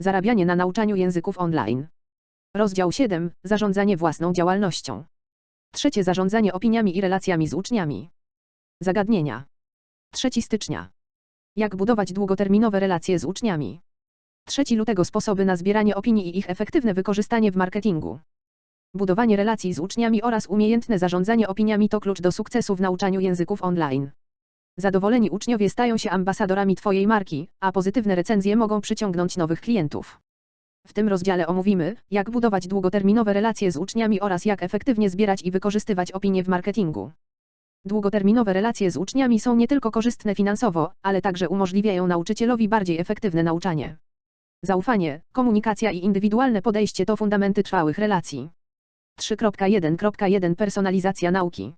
Zarabianie na nauczaniu języków online. Rozdział 7. Zarządzanie własną działalnością. Trzecie zarządzanie opiniami i relacjami z uczniami. Zagadnienia. 3 stycznia. Jak budować długoterminowe relacje z uczniami. 3 lutego sposoby na zbieranie opinii i ich efektywne wykorzystanie w marketingu. Budowanie relacji z uczniami oraz umiejętne zarządzanie opiniami to klucz do sukcesu w nauczaniu języków online. Zadowoleni uczniowie stają się ambasadorami Twojej marki, a pozytywne recenzje mogą przyciągnąć nowych klientów. W tym rozdziale omówimy, jak budować długoterminowe relacje z uczniami oraz jak efektywnie zbierać i wykorzystywać opinie w marketingu. Długoterminowe relacje z uczniami są nie tylko korzystne finansowo, ale także umożliwiają nauczycielowi bardziej efektywne nauczanie. Zaufanie, komunikacja i indywidualne podejście to fundamenty trwałych relacji. 3.1.1 Personalizacja nauki.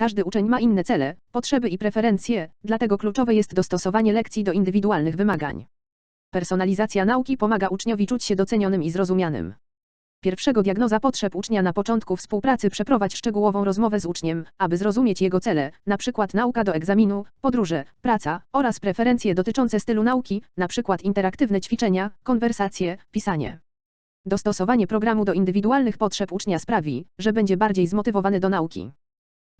Każdy uczeń ma inne cele, potrzeby i preferencje, dlatego kluczowe jest dostosowanie lekcji do indywidualnych wymagań. Personalizacja nauki pomaga uczniowi czuć się docenionym i zrozumianym. Pierwszego diagnoza potrzeb ucznia na początku współpracy przeprowadź szczegółową rozmowę z uczniem, aby zrozumieć jego cele, np. nauka do egzaminu, podróże, praca oraz preferencje dotyczące stylu nauki, np. interaktywne ćwiczenia, konwersacje, pisanie. Dostosowanie programu do indywidualnych potrzeb ucznia sprawi, że będzie bardziej zmotywowany do nauki.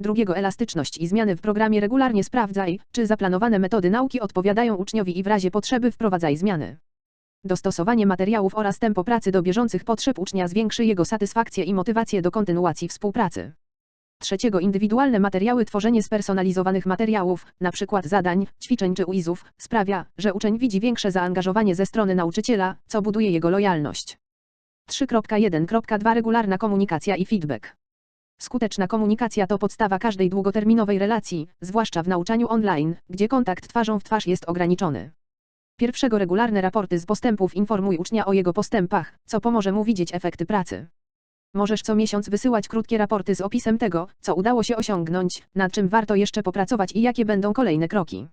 Drugiego elastyczność i zmiany w programie regularnie sprawdzaj, czy zaplanowane metody nauki odpowiadają uczniowi i w razie potrzeby wprowadzaj zmiany. Dostosowanie materiałów oraz tempo pracy do bieżących potrzeb ucznia zwiększy jego satysfakcję i motywację do kontynuacji współpracy. Trzeciego indywidualne materiały Tworzenie spersonalizowanych materiałów, np. zadań, ćwiczeń czy uizów, sprawia, że uczeń widzi większe zaangażowanie ze strony nauczyciela, co buduje jego lojalność. 3.1.2 Regularna komunikacja i feedback. Skuteczna komunikacja to podstawa każdej długoterminowej relacji, zwłaszcza w nauczaniu online, gdzie kontakt twarzą w twarz jest ograniczony. Pierwszego regularne raporty z postępów informuj ucznia o jego postępach, co pomoże mu widzieć efekty pracy. Możesz co miesiąc wysyłać krótkie raporty z opisem tego, co udało się osiągnąć, nad czym warto jeszcze popracować i jakie będą kolejne kroki.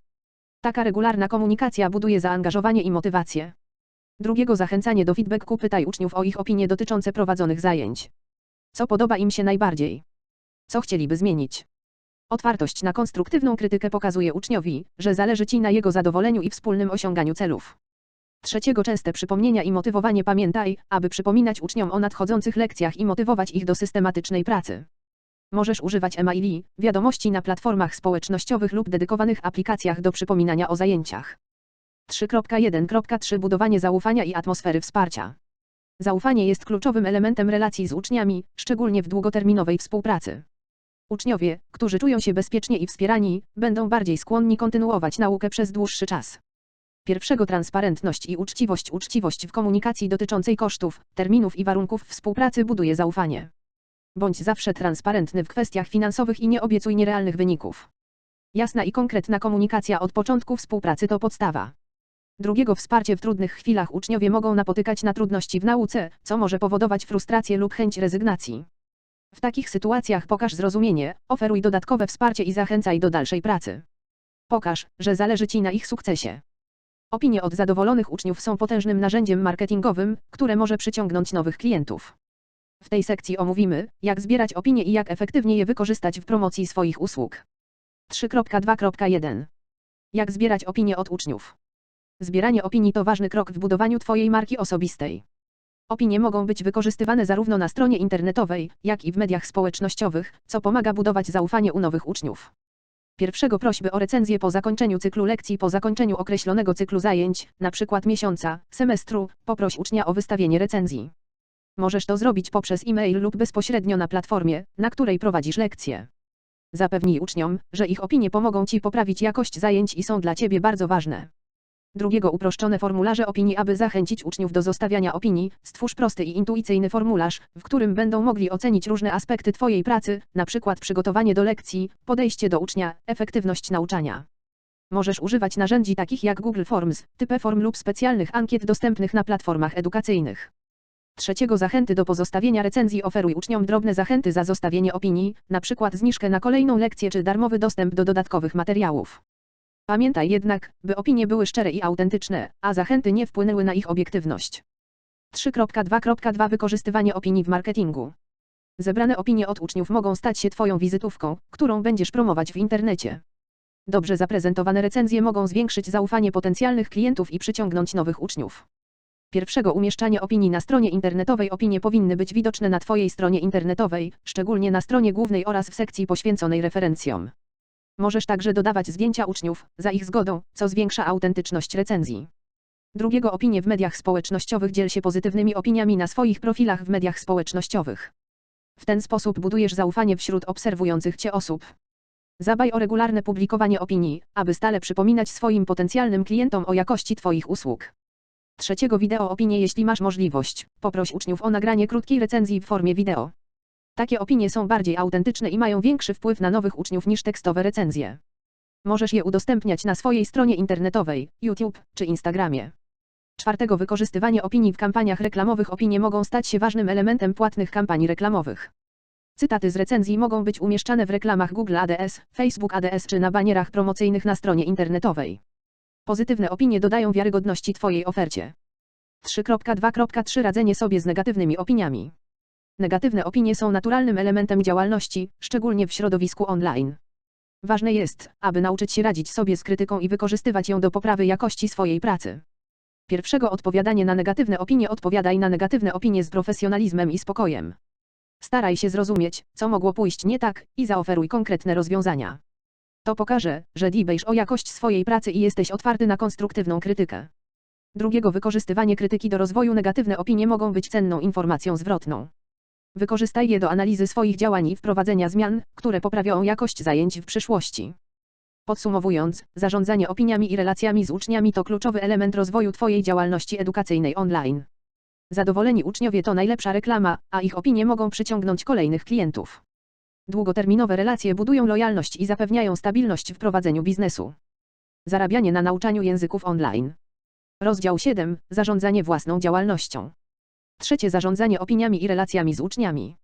Taka regularna komunikacja buduje zaangażowanie i motywację. Drugiego zachęcanie do feedbacku pytaj uczniów o ich opinie dotyczące prowadzonych zajęć. Co podoba im się najbardziej? Co chcieliby zmienić? Otwartość na konstruktywną krytykę pokazuje uczniowi, że zależy Ci na jego zadowoleniu i wspólnym osiąganiu celów. Trzeciego częste przypomnienia i motywowanie pamiętaj, aby przypominać uczniom o nadchodzących lekcjach i motywować ich do systematycznej pracy. Możesz używać e-maili, wiadomości na platformach społecznościowych lub dedykowanych aplikacjach do przypominania o zajęciach. 3.1.3 Budowanie zaufania i atmosfery wsparcia. Zaufanie jest kluczowym elementem relacji z uczniami, szczególnie w długoterminowej współpracy. Uczniowie, którzy czują się bezpiecznie i wspierani, będą bardziej skłonni kontynuować naukę przez dłuższy czas. Pierwszego transparentność i uczciwość Uczciwość w komunikacji dotyczącej kosztów, terminów i warunków współpracy buduje zaufanie. Bądź zawsze transparentny w kwestiach finansowych i nie obiecuj nierealnych wyników. Jasna i konkretna komunikacja od początku współpracy to podstawa. Drugiego wsparcie w trudnych chwilach uczniowie mogą napotykać na trudności w nauce, co może powodować frustrację lub chęć rezygnacji. W takich sytuacjach pokaż zrozumienie, oferuj dodatkowe wsparcie i zachęcaj do dalszej pracy. Pokaż, że zależy Ci na ich sukcesie. Opinie od zadowolonych uczniów są potężnym narzędziem marketingowym, które może przyciągnąć nowych klientów. W tej sekcji omówimy, jak zbierać opinie i jak efektywnie je wykorzystać w promocji swoich usług. 3.2.1 Jak zbierać opinie od uczniów. Zbieranie opinii to ważny krok w budowaniu Twojej marki osobistej. Opinie mogą być wykorzystywane zarówno na stronie internetowej, jak i w mediach społecznościowych, co pomaga budować zaufanie u nowych uczniów. Pierwszego prośby o recenzję po zakończeniu cyklu lekcji po zakończeniu określonego cyklu zajęć, np. miesiąca, semestru, poproś ucznia o wystawienie recenzji. Możesz to zrobić poprzez e-mail lub bezpośrednio na platformie, na której prowadzisz lekcje. Zapewnij uczniom, że ich opinie pomogą Ci poprawić jakość zajęć i są dla Ciebie bardzo ważne. Drugiego uproszczone formularze opinii Aby zachęcić uczniów do zostawiania opinii, stwórz prosty i intuicyjny formularz, w którym będą mogli ocenić różne aspekty Twojej pracy, np. przygotowanie do lekcji, podejście do ucznia, efektywność nauczania. Możesz używać narzędzi takich jak Google Forms, Typeform lub specjalnych ankiet dostępnych na platformach edukacyjnych. Trzeciego zachęty do pozostawienia recenzji oferuj uczniom drobne zachęty za zostawienie opinii, np. zniżkę na kolejną lekcję czy darmowy dostęp do dodatkowych materiałów. Pamiętaj jednak, by opinie były szczere i autentyczne, a zachęty nie wpłynęły na ich obiektywność. 3.2.2 Wykorzystywanie opinii w marketingu. Zebrane opinie od uczniów mogą stać się Twoją wizytówką, którą będziesz promować w internecie. Dobrze zaprezentowane recenzje mogą zwiększyć zaufanie potencjalnych klientów i przyciągnąć nowych uczniów. Pierwszego umieszczanie opinii na stronie internetowej opinie powinny być widoczne na Twojej stronie internetowej, szczególnie na stronie głównej oraz w sekcji poświęconej referencjom. Możesz także dodawać zdjęcia uczniów, za ich zgodą, co zwiększa autentyczność recenzji. Drugiego opinie w mediach społecznościowych dziel się pozytywnymi opiniami na swoich profilach w mediach społecznościowych. W ten sposób budujesz zaufanie wśród obserwujących Cię osób. Zabaj o regularne publikowanie opinii, aby stale przypominać swoim potencjalnym klientom o jakości Twoich usług. Trzeciego wideo opinie jeśli masz możliwość, poproś uczniów o nagranie krótkiej recenzji w formie wideo. Takie opinie są bardziej autentyczne i mają większy wpływ na nowych uczniów niż tekstowe recenzje. Możesz je udostępniać na swojej stronie internetowej, YouTube czy Instagramie. Czwartego wykorzystywanie opinii w kampaniach reklamowych opinie mogą stać się ważnym elementem płatnych kampanii reklamowych. Cytaty z recenzji mogą być umieszczane w reklamach Google ADS, Facebook ADS czy na banierach promocyjnych na stronie internetowej. Pozytywne opinie dodają wiarygodności Twojej ofercie. 3.2.3 Radzenie sobie z negatywnymi opiniami. Negatywne opinie są naturalnym elementem działalności, szczególnie w środowisku online. Ważne jest, aby nauczyć się radzić sobie z krytyką i wykorzystywać ją do poprawy jakości swojej pracy. Pierwszego odpowiadanie na negatywne opinie odpowiadaj na negatywne opinie z profesjonalizmem i spokojem. Staraj się zrozumieć, co mogło pójść nie tak, i zaoferuj konkretne rozwiązania. To pokaże, że dbajesz o jakość swojej pracy i jesteś otwarty na konstruktywną krytykę. Drugiego wykorzystywanie krytyki do rozwoju negatywne opinie mogą być cenną informacją zwrotną. Wykorzystaj je do analizy swoich działań i wprowadzenia zmian, które poprawią jakość zajęć w przyszłości. Podsumowując, zarządzanie opiniami i relacjami z uczniami to kluczowy element rozwoju Twojej działalności edukacyjnej online. Zadowoleni uczniowie to najlepsza reklama, a ich opinie mogą przyciągnąć kolejnych klientów. Długoterminowe relacje budują lojalność i zapewniają stabilność w prowadzeniu biznesu. Zarabianie na nauczaniu języków online. Rozdział 7. Zarządzanie własną działalnością. Trzecie zarządzanie opiniami i relacjami z uczniami.